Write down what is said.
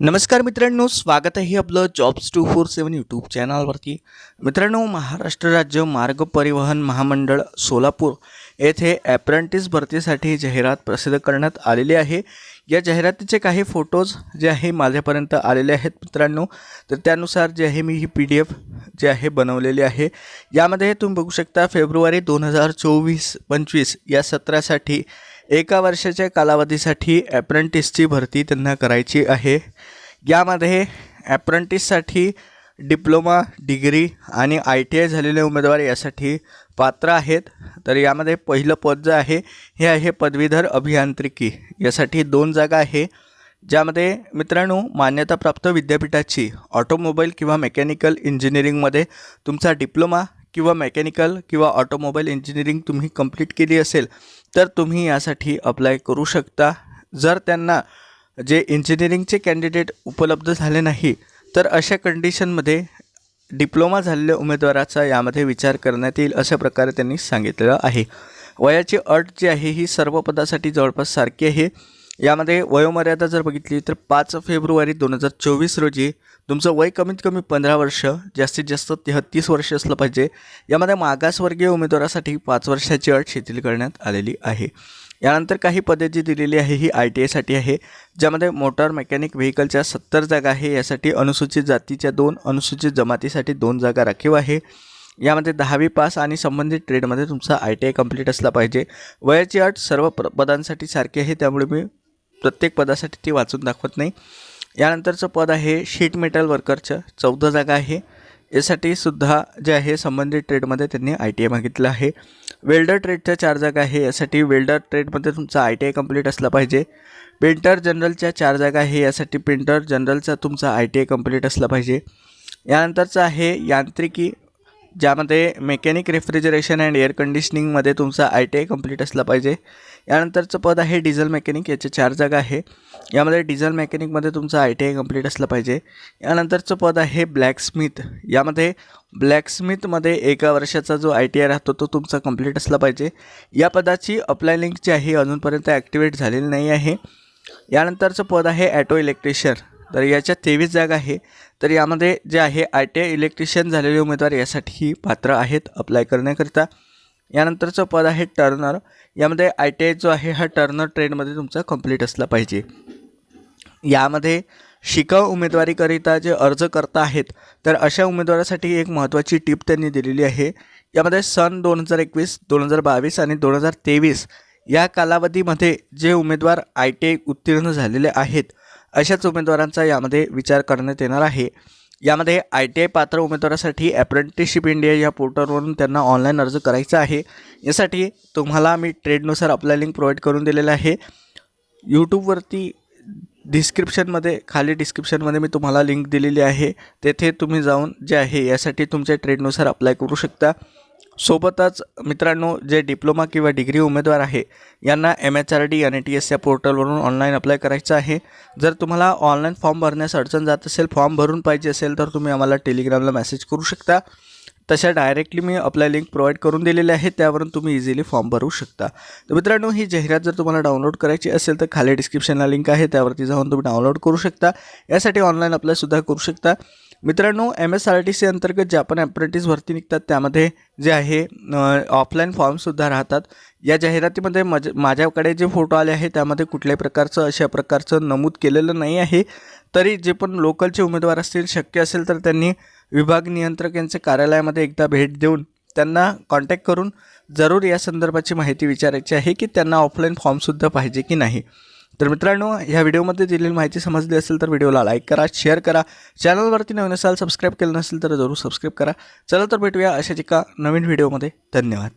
नमस्कार मित्रांनो स्वागत आहे आपलं jobs two four seven YouTube चॅनलवरती मित्रांनो महाराष्ट्र राज्य मार्ग परिवहन महामंडळ सोलापूर येथे ॲप्रेंटिस भरतीसाठी जाहिरात प्रसिद्ध करण्यात आलेली आहे. या जाहिरातीचे काही फोटोज जे आहे माझ्यापर्यंत आलेले आहेत मित्रांनो. तर त्यानुसार जे आहे मी ही पी डी एफ जे आहे बनवलेली आहे. यामध्ये तुम्ही बघू शकता फेब्रुवारी दोन हजार चोवीस पंचवीस या सत्रासाठी एका वर्षाच्या कालावधीसाठी ॲप्रेंटिसची भरती त्यांना करायची आहे. यामध्ये ॲप्रेंटिससाठी डिप्लोमा डिग्री आणि आय टी आय झालेले उमेदवार यासाठी पात्र आहेत. तर यामध्ये पहिलं पद जे आहे हे आहे पदवीधर अभियांत्रिकी. यासाठी दोन जागा आहे. ज्यामध्ये मित्रांनो मान्यताप्राप्त विद्यापीठाची ऑटोमोबाईल किंवा मेकॅनिकल इंजिनिअरिंगमध्ये तुमचा डिप्लोमा किंवा मेकॅनिकल किंवा ऑटोमोबाईल इंजिनिअरिंग तुम्ही कंप्लीट केली असेल तर तुम्ही यासाठी अप्लाय करू शकता. जर त्यांना जे इंजिनिअरिंगचे कॅन्डिडेट उपलब्ध झाले नाही तर अशा कंडिशनमध्ये डिप्लोमा झालेल्या उमेदवाराचा यामध्ये विचार करण्यात येईल अशा प्रकारे त्यांनी सांगितलेलं आहे. वयाची अट जी आहे ही सर्व पदासाठी जवळपास सारखी आहे. यामध्ये वयोमर्यादा जर बघितली तर पाच फेब्रुवारी दोन हजार चोवीस रोजी तुमचं वय कमीत कमी पंधरा वर्ष जास्तीत जास्त तेहत्तीस वर्ष असलं पाहिजे. यामध्ये मागासवर्गीय उमेदवारासाठी पाच वर्षाची अट शिथिल करण्यात आलेली आहे. यानंतर काही पदे जी दिलेली आहे ही आय टी आयसाठी आहे ज्यामध्ये मोटार मेकॅनिक व्हेकलच्या सत्तर जागा आहे यासाठी अनुसूचित जातीच्या दोन अनुसूचित जमातीसाठी दोन जागा राखीव आहे. यामध्ये दहावी पास आणि संबंधित ट्रेडमध्ये तुमचा आय टी आय कंप्लीट असला पाहिजे. वयाची अट सर्व पदांसाठी सारखी आहे त्यामुळे मी प्रत्येक पदासाठी ती वाचून दाखवत नाही. यानंतरचं पद आहे शीट मेटल वर्करचं चौदा जागा आहे. यासाठी सुद्धा जे आहे संबंधित ट्रेडमध्ये त्यांनी आय टी आय मागितलं आहे. वेल्डर ट्रेडच्या चार जागा आहे. यासाठी वेल्डर ट्रेडमध्ये तुमचा आय टी आय कंप्लीट असला पाहिजे. पेंटर जनरलच्या चार जागा आहे. यासाठी पेंटर जनरलचा तुमचा आय टी आय कंप्लीट असला पाहिजे. यानंतरचं आहे यांत्रिकी ज्यामध्ये मेकॅनिक रेफ्रिजरेशन अँड एअर कंडिशनिंगमध्ये तुमचा आय टी आय कंप्लीट असला पाहिजे. यानंतरचं पद आहे डिझेल मेकॅनिक याचे चार जागा आहे. यामध्ये डिझेल मेकॅनिकमध्ये तुमचं आय टी आय कंप्लीट असलं पाहिजे. यानंतरचं पद आहे ब्लॅकस्मिथ. यामध्ये ब्लॅकस्मिथमध्ये एका वर्षाचा जो आय टी आय राहतो तो तुमचा कंप्लीट असला पाहिजे. या पदाची अप्लाय लिंक जी आहे अजूनपर्यंत ॲक्टिवेट झालेली नाही आहे. यानंतरचं पद आहे ॲटो इलेक्ट्रिशियन. तर याच्या तेवीस जागा आहे. तर यामध्ये जे आहे आय टी आय इलेक्ट्रिशियन झालेले उमेदवार यासाठी पात्र आहेत अप्लाय करण्याकरिता. यानंतरचं पद आहे टर्नर यामध्ये आय टी आय जो आहे हा टर्नर ट्रेडमध्ये तुमचा कंप्लीट असला पाहिजे. यामध्ये शिकाऊ उमेदवारीकरिता जे अर्ज करता आहेत तर अशा उमेदवारासाठी एक महत्त्वाची टीप त्यांनी दिलेली आहे. यामध्ये सन दोन हजार एकवीस दोन हजार बावीस आणि दोन हजार तेवीस या कालावधीमध्ये जे उमेदवार आय टी आय उत्तीर्ण झालेले आहेत अशाच उमेदवारांचा यामध्ये विचार करण्यात येणार आहे. यामध्ये आय टी आय पात्र उमेदवारासाठी ॲप्रेंटिसशिप इंडिया या पोर्टलवरून त्यांना ऑनलाईन अर्ज करायचा आहे. यासाठी तुम्हाला मी ट्रेडनुसार अप्लाय लिंक प्रोव्हाइड करून दिलेलं आहे. यूट्यूबवरती डिस्क्रिप्शनमध्ये खाली डिस्क्रिप्शनमध्ये मी तुम्हाला लिंक दिलेली आहे. तेथे तुम्ही जाऊन जे आहे यासाठी तुमच्या ट्रेडनुसार अप्लाय करू शकता. सोबतच मित्रांनो जे डिप्लोमा किंवा डिग्री उमेदवार आहे यांना M H R D N A T S या पोर्टलवरून ऑनलाईन अप्लाय करायचं आहे. जर तुम्हाला ऑनलाईन फॉर्म भरण्यास अडचण जात असेल फॉर्म भरून पाहिजे असेल तर तुम्ही आम्हाला टेलिग्रामला मेसेज करू शकता. तशा डायरेक्टली मी अप्लाय लिंक प्रोव्हाइड करून दिलेले आहे त्यावरून तुम्ही इझिली फॉर्म भरू शकता. तर मित्रांनो ही जाहिरात जर तुम्हाला डाउनलोड करायची असेल तर खाली डिस्क्रिप्शनला लिंक आहे त्यावरती जाऊन तुम्ही डाउनलोड करू शकता. यासाठी ऑनलाईन अप्लायसुद्धा करू शकता. मित्रांनो M S R T C अंतर्गत जे आपण ॲप्रेंटिस भरती निघतात त्यामध्ये जे आहे ऑफलाईन फॉर्मसुद्धा राहतात. या जाहिरातीमध्ये मज माझ्याकडे जे फोटो आले आहे त्यामध्ये कुठल्याही प्रकारचं अशा प्रकारचं नमूद केलेलं नाही आहे. तरी जे पण लोकलचे उमेदवार असतील शक्य असेल तर त्यांनी विभाग नियंत्रक यांच्या कार्यालयामध्ये एकदा भेट देऊन त्यांना कॉन्टॅक्ट करून जरूर या संदर्भाची माहिती विचारायची आहे की त्यांना ऑफलाईन फॉर्मसुद्धा पाहिजे की नाही. तर मित्रांनो ह्या व्हिडिओमध्ये दिलेली माहिती समजली असेल तर व्हिडिओला लाईक करा शेअर करा. चॅनलवरती नवीन असाल सबस्क्राईब केलं नसेल तर जरूर सबस्क्राईब करा. चला तर भेटूया अशाच एका नवीन व्हिडिओमध्ये. धन्यवाद.